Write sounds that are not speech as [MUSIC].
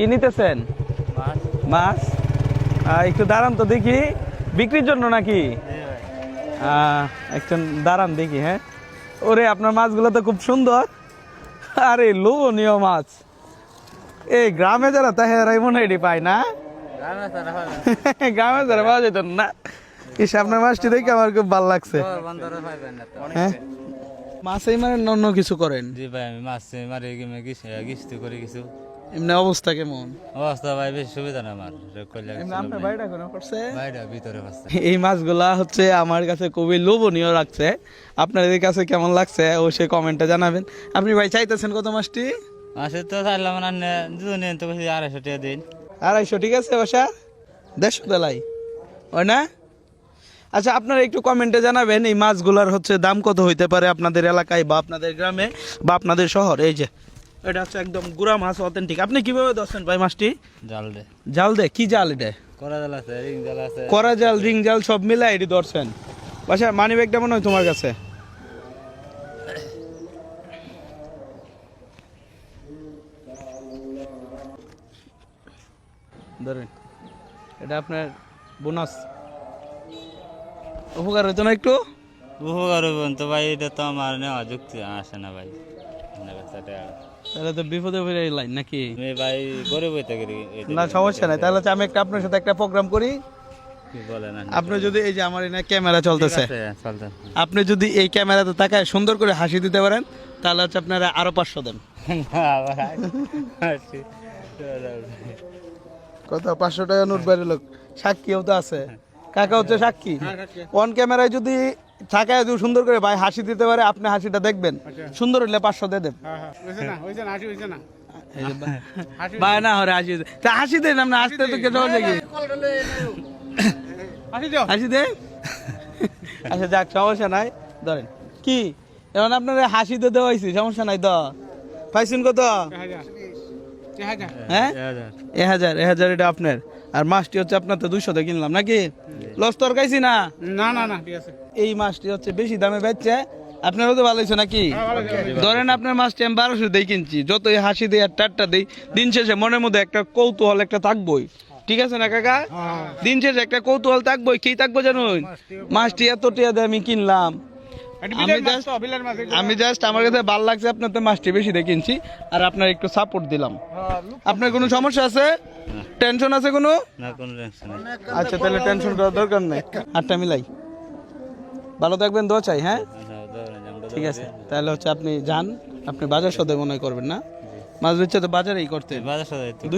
কি নিতেছেন মাছ একটু দাঁড়ান তো দেখি বিক্রির জন্য নাকি একজন দাঁড়ান দেখি হ্যাঁ ওরে আপনার মাছগুলো তো খুব সুন্দর আরে লোভনীয় মাছ এই গ্রামে যারা এরাই মনে হয় এটি পায় না গ্রামে যারা পাওয়া যেত না ইস আপনার মাছটি দেখে আমার খুব ভালো লাগছে হ্যাঁ মাছেই মানে অন্য কিছু করেন জি ভাই আমি মাছ মারি গিস্তি করে কিছু এমনি অবস্থা কেমন? অবস্থা ভাই বেশি সুবিধা না আমার। আপনার বাড়িটা কোনো করছে? বাইরে ভিতরে এই মাছগুলা হচ্ছে আমার কাছে খুবই লোভনীয় লাগছে। আপনাদের কাছে কেমন লাগছে অবশ্যই কমেন্টে জানাবেন। আপনি ভাই চাইতেছেন কত মাছটি? মাছের তো চাইলাম না তো বেশি আড়াইশো টাকা দিন। আড়াইশো ঠিক আছে বাসা? দেড়শো তেলাই ওই না? আচ্ছা আপনারা একটু কমেন্টে জানাবেন এই মাছগুলার হচ্ছে দাম কত হইতে পারে আপনাদের এলাকায় বা আপনাদের গ্রামে বা আপনাদের শহর এই যে। এটা হচ্ছে একদম গুড়া মাছ অথেন্টিক আপনি কীভাবে দছেন ভাই মাছটি? জাল দে। জাল দে? কি জাল এটা? করা জাল আছে রিং জাল আছে। করা জাল রিং জাল সব মিলে এটি ধরছেন। বাসা মানি ব্যাগটা মনে হয় তোমার কাছে? ধরেন এটা আপনার বোনাস। উপকার হইতো না একটু? উপকার হইবেন তো ভাই এটা তো আমার নেওয়া যুক্তি আসে না ভাই। তাহলে তো বিপদে পড়ে লাইন নাকি? ভাই গরিব হইতে গেলি না সমস্যা নাই। তাহলে আমি একটা আপনার সাথে একটা প্রোগ্রাম করি। আপনি যদি এই যে আমার এখানে ক্যামেরা চলতেছে। আপনি যদি এই ক্যামেরাতে তাকায় সুন্দর করে হাসি দিতে পারেন তাহলে হচ্ছে আপনারা আরও পাঁচশো দেন। কত? পাঁচশো টাকা নোট বাইরে লোক সাক্ষীও তো আছে। কাকা হচ্ছে সাক্ষী। অন ক্যামেরায় যদি থাকায় যদি সুন্দর করে ভাই হাসি দিতে পারে আপনি হাসিটা দেখবেন। সুন্দর হলে পাঁচশো দিয়ে দেন। ভাই- [LAUGHS] ভাই না হরে হাসি দে তা হাসি দেন আপনি হাসতে তো কেটে কি [LAUGHS] হাসি দে? [LAUGHS] আচ্ছা যাক সমস্যা নাই। ধরেন। কি? এখন আপনার হাসি দিয়ে দেওয়া হয়েছে সমস্যা নাই তো। পাইছেন কত? হ্যাঁ? এ হাজার এ হাজার এটা আপনার। আর মাছটি হচ্ছে আপনার তো দুইশোতে কিনলাম নাকি? লস তোর না? না না না ঠিক আছে। এই মাছটি হচ্ছে বেশি দামে বেচছে। আপনারও তো ভালো হয়েছে নাকি? ধরেন আপনার মাছটি আমি বারোশো দিয়ে কিনছি যতই হাসি দিই আর টাটটা দিই দিন শেষে মনের মধ্যে একটা কৌতূহল একটা থাকবই। ঠিক আছে না কাকা? দিন শেষে একটা কৌতূহল থাকবই কি থাকব জানুন? মাছটি এত টিয়া দিয়ে আমি কিনলাম। আমি জাস্ট আমার কাছে ভালো লাগছে আপনার তো মাছটি বেশি দিয়ে কিনছি আর আপনার একটু সাপোর্ট দিলাম। আপনার কোনো সমস্যা আছে? টেনশন আছে কোনো? আচ্ছা তাহলে টেনশন করার দরকার নেই। আটটা মিলাই। ভালো থাকবেন দোয়া চাই হ্যাঁ? আমরা ঠিক আছে তাহলে হচ্ছে আপনি যান আপনি বাজার সদাই মনে হয় করবেন না? মাছ বেচে তো বাজারেই করতে বাজার সাথে